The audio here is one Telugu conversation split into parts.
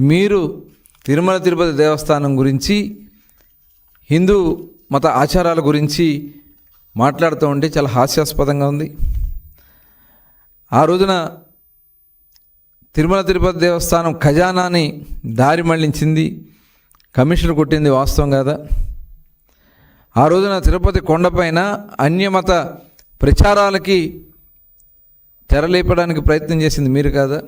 మీరు తిరుమల తిరుపతి దేవస్థానం గురించి హిందూ మత ఆచారాల గురించి మాట్లాడుతూ ఉంటే చాలా హాస్యాస్పదంగా ఉంది. ఆ రోజున తిరుమల తిరుపతి దేవస్థానం ఖజానాని దారి మళ్ళించింది కమిషన్ కొట్టింది వాస్తవం కాదా? ఆ రోజున తిరుపతి కొండపైన అన్యమత ప్రచారాలకి తెరలేపడానికి ప్రయత్నం చేసింది మీరు కాదా?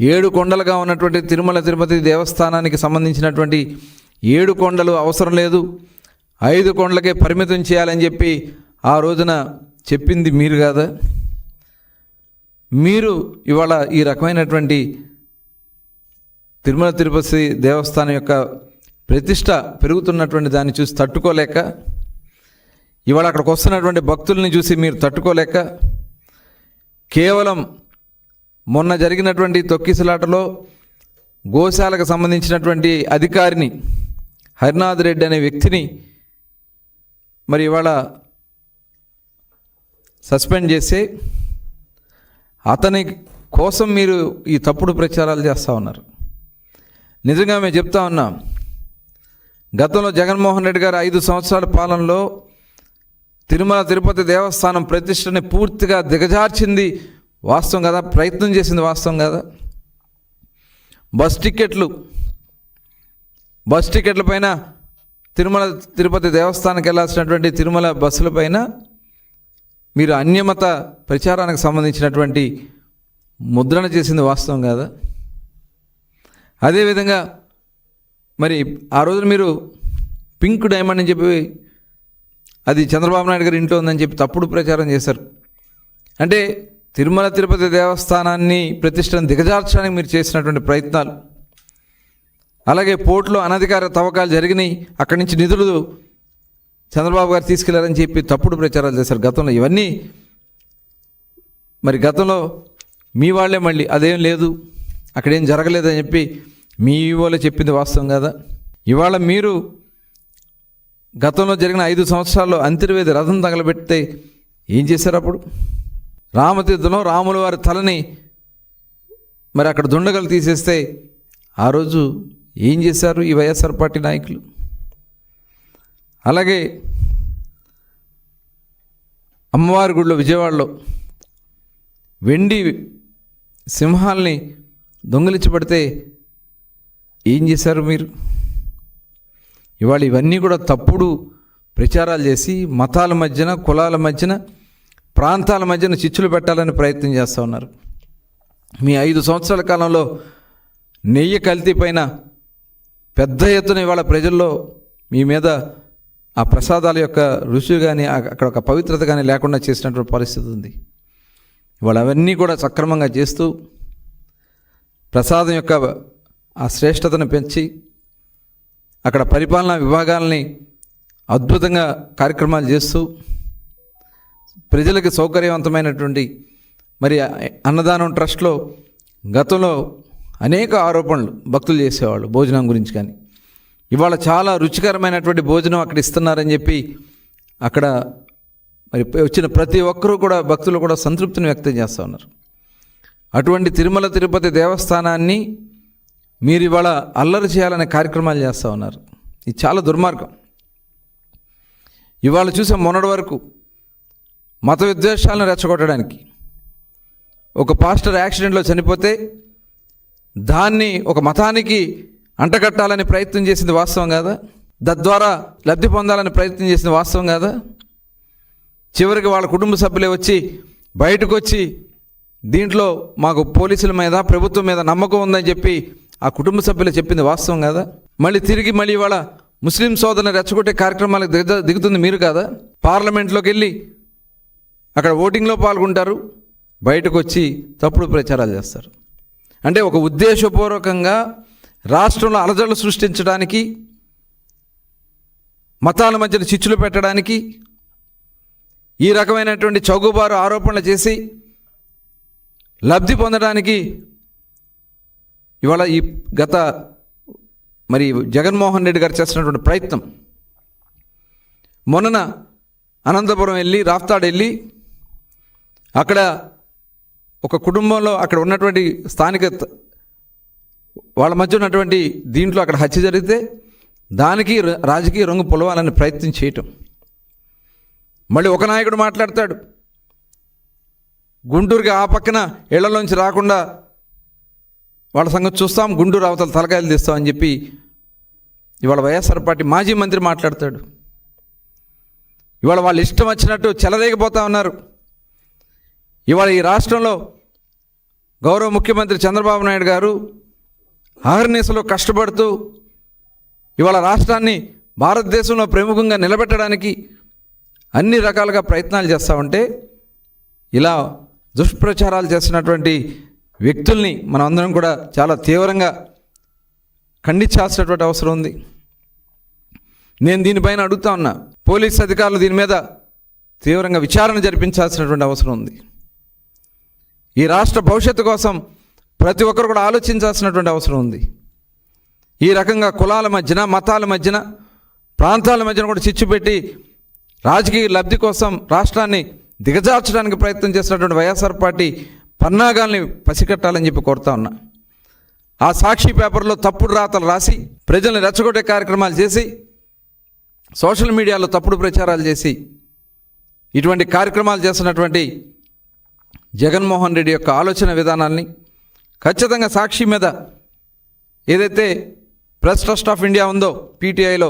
ఏడు కొండలుగా ఉన్నటువంటి తిరుమల తిరుపతి దేవస్థానానికి సంబంధించినటువంటి ఏడు కొండలు అవసరం లేదు. ఐదు కొండలకే పరిమితం చేయాలని చెప్పి ఆ రోజున చెప్పింది మీరు కాదా? మీరు ఇవాళ ఈ రకమైనటువంటి తిరుమల తిరుపతి దేవస్థానం యొక్క ప్రతిష్ట పెరుగుతున్నటువంటి దాన్ని చూసి తట్టుకోలేక ఇవాళ అక్కడికి వస్తున్నటువంటి భక్తుల్ని చూసి మీరు తట్టుకోలేక కేవలం మొన్న జరిగినటువంటి తొక్కిసలాటలో గోశాలకు సంబంధించినటువంటి అధికారిని హరినాథ్ రెడ్డి అనే వ్యక్తిని మరి ఇవాళ సస్పెండ్ చేసి అతని కోసం మీరు ఈ తప్పుడు ప్రచారాలు చేస్తూ ఉన్నారు. నిజంగా మేము చెప్తా ఉన్నాం. గతంలో జగన్మోహన్ రెడ్డి గారు ఐదు సంవత్సరాల పాలనలో తిరుమల తిరుపతి దేవస్థానం ప్రతిష్టని పూర్తిగా దిగజార్చింది వాస్తవం కదా? ప్రయత్నం చేసింది వాస్తవం కదా? బస్ టికెట్లు బస్ టికెట్ల పైన తిరుమల తిరుపతి దేవస్థానానికి వెళ్ళాల్సినటువంటి తిరుమల బస్సుల పైన మీరు అన్యమత ప్రచారానికి సంబంధించినటువంటి ముద్రణ చేసింది వాస్తవం కాదా? అదేవిధంగా మరి ఆ రోజున మీరు పింక్ డైమండ్ అని చెప్పి అది చంద్రబాబు నాయుడు గారి ఇంట్లో ఉందని చెప్పి తప్పుడు ప్రచారం చేశారు. అంటే తిరుమల తిరుపతి దేవస్థానాన్ని ప్రతిష్టను దిగజార్చడానికి మీరు చేసినటువంటి ప్రయత్నాలు. అలాగే పోర్టులో అనధికార తవ్వకాలు జరిగినాయి. అక్కడి నుంచి నిధులు చంద్రబాబు గారు తీసుకెళ్ళారని చెప్పి తప్పుడు ప్రచారాలు చేశారు గతంలో. ఇవన్నీ మరి గతంలో మీ వాళ్ళే మళ్ళీ అదేం లేదు అక్కడేం జరగలేదని చెప్పి మీ వాళ్ళే చెప్పింది వాస్తవం కదా? ఇవాళ మీరు గతంలో జరిగిన ఐదు సంవత్సరాల్లో అంతర్వేది రథం తగలబెడితే ఏం చేశారు అప్పుడు? రామతీర్థంలో రాముల వారి తలని మరి అక్కడ దుండగలు తీసేస్తే ఆ రోజు ఏం చేశారు ఈ వైఎస్ఆర్ పార్టీ నాయకులు? అలాగే అమ్మవారి గుడిలో విజయవాడలో వెండి సింహాల్ని దొంగిలించబడితే ఏం చేశారు మీరు? ఇవాళ ఇవన్నీ కూడా తప్పుడు ప్రచారాలు చేసి మతాల మధ్యన కులాల మధ్యన ప్రాంతాల మధ్యన చిచ్చులు పెట్టాలని ప్రయత్నం చేస్తూ ఉన్నారు. మీ ఐదు సంవత్సరాల కాలంలో నెయ్యి కల్తీ పైన పెద్ద ఎత్తున ఇవాళ ప్రజల్లో మీ మీద ఆ ప్రసాదాల యొక్క రుచి కానీ అక్కడ ఒక పవిత్రత కానీ లేకుండా చేసినటువంటి పరిస్థితి ఉంది. ఇవాళ అవన్నీ కూడా సక్రమంగా చేస్తూ ప్రసాదం యొక్క ఆ శ్రేష్టతను పెంచి అక్కడ పరిపాలనా విభాగాలని అద్భుతంగా కార్యక్రమాలు చేస్తూ ప్రజలకు సౌకర్యవంతమైనటువంటి మరి అన్నదానం ట్రస్ట్లో గతంలో అనేక ఆరోపణలు భక్తులు చేసేవాళ్ళు భోజనం గురించి కానీ. ఇవాళ చాలా రుచికరమైనటువంటి భోజనం అక్కడ ఇస్తున్నారని చెప్పి అక్కడ మరి వచ్చిన ప్రతి ఒక్కరూ కూడా భక్తులు కూడా సంతృప్తిని వ్యక్తం చేస్తూ ఉన్నారు. అటువంటి తిరుమల తిరుపతి దేవస్థానాన్ని మీరు ఇవాళ అల్లరి చేయాలనే కార్యక్రమాలు చేస్తూ ఉన్నారు. ఇది చాలా దుర్మార్గం. ఇవాళ చూసే మొన్నటి వరకు మత విద్వేషాలను రెచ్చగొట్టడానికి. ఒక పాస్టర్ యాక్సిడెంట్లో చనిపోతే దాన్ని ఒక మతానికి అంటగట్టాలని ప్రయత్నం చేసింది వాస్తవం కాదా? తద్వారా లబ్ధి పొందాలని ప్రయత్నం చేసింది వాస్తవం కాదా? చివరికి వాళ్ళ కుటుంబ సభ్యులే వచ్చి బయటకు వచ్చి దీంట్లో మాకు పోలీసుల మీద ప్రభుత్వం మీద నమ్మకం ఉందని చెప్పి ఆ కుటుంబ సభ్యులు చెప్పింది వాస్తవం కాదా? మళ్ళీ తిరిగి మళ్ళీ ఇవాళ ముస్లిం సోదరుని రెచ్చగొట్టే కార్యక్రమాలకు దిగుతుంది మీరు కాదా? పార్లమెంట్లోకి వెళ్ళి అక్కడ ఓటింగ్లో పాల్గొంటారు బయటకు వచ్చి తప్పుడు ప్రచారాలు చేస్తారు. అంటే ఒక ఉద్దేశపూర్వకంగా రాష్ట్రంలో అలజడులు సృష్టించడానికి మతాల మధ్యన చిచ్చులు పెట్టడానికి ఈ రకమైనటువంటి చౌగుబారు ఆరోపణలు చేసి లబ్ధి పొందడానికి ఇవాళ ఈ గత మరి జగన్మోహన్ రెడ్డి గారు చేస్తున్నటువంటి ప్రయత్నం. మొన్నన అనంతపురం వెళ్ళి రాఫ్తాడ్ వెళ్ళి అక్కడ ఒక కుటుంబంలో అక్కడ ఉన్నటువంటి స్థానిక వాళ్ళ మధ్య ఉన్నటువంటి దీంట్లో అక్కడ హత్య జరిగితే దానికి రాజకీయ రంగు పొలవాలని ప్రయత్నం చేయటం. మళ్ళీ ఒక నాయకుడు మాట్లాడతాడు. గుంటూరుకి ఆ పక్కన ఇళ్ళలోంచి రాకుండా వాళ్ళ సంగతి చూస్తాం గుంటూరు అవతల తలకాయలు తీస్తామని చెప్పి ఇవాళ వైఎస్ఆర్ పార్టీ మాజీ మంత్రి మాట్లాడతాడు. ఇవాళ వాళ్ళు ఇష్టం వచ్చినట్టు చెలరేగిపోతా ఉన్నారు. ఇవాళ ఈ రాష్ట్రంలో గౌరవ ముఖ్యమంత్రి చంద్రబాబు నాయుడు గారు అహర్నిశలో కష్టపడుతూ ఇవాళ రాష్ట్రాన్ని భారతదేశంలో ప్రముఖంగా నిలబెట్టడానికి అన్ని రకాలుగా ప్రయత్నాలు చేస్తూ ఉంటే ఇలా దుష్ప్రచారాలు చేస్తున్నటువంటి వ్యక్తుల్ని మనం అందరం కూడా చాలా తీవ్రంగా ఖండించాల్సినటువంటి అవసరం ఉంది. నేను దీనిపైన అడుగుతా ఉన్నా పోలీస్ అధికారులు దీని మీద తీవ్రంగా విచారణ జరిపించాల్సినటువంటి అవసరం ఉంది. ఈ రాష్ట్ర భవిష్యత్తు కోసం ప్రతి ఒక్కరు కూడా ఆలోచించాల్సినటువంటి అవసరం ఉంది. ఈ రకంగా కులాల మధ్యన మతాల మధ్యన ప్రాంతాల మధ్యన కూడా చిచ్చు పెట్టి రాజకీయ లబ్ధి కోసం రాష్ట్రాన్ని దిగజార్చడానికి ప్రయత్నం చేసినటువంటి వైఎస్ఆర్ పార్టీ పన్నాగాల్ని పసికట్టాలని చెప్పి కోరుతా ఉన్నా. ఆ సాక్షి పేపర్లో తప్పుడు రాతలు రాసి ప్రజల్ని రెచ్చగొట్టే కార్యక్రమాలు చేసి సోషల్ మీడియాలో తప్పుడు ప్రచారాలు చేసి ఇటువంటి కార్యక్రమాలు చేస్తున్నటువంటి జగన్మోహన్ రెడ్డి యొక్క ఆలోచన విధానాల్ని ఖచ్చితంగా సాక్షి మీద ఏదైతే ప్రెస్ ట్రస్ట్ ఆఫ్ ఇండియా ఉందో పీటీఐలో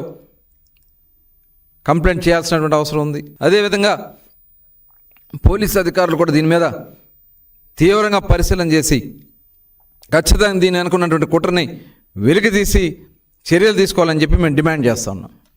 కంప్లైంట్ చేయాల్సినటువంటి అవసరం ఉంది. అదేవిధంగా పోలీస్ అధికారులు కూడా దీని మీద తీవ్రంగా పరిశీలన చేసి ఖచ్చితంగా దీన్ని అనుకున్నటువంటి కుట్రని వెలికి తీసి చర్యలు తీసుకోవాలని చెప్పి మేము డిమాండ్ చేస్తా ఉన్నాం.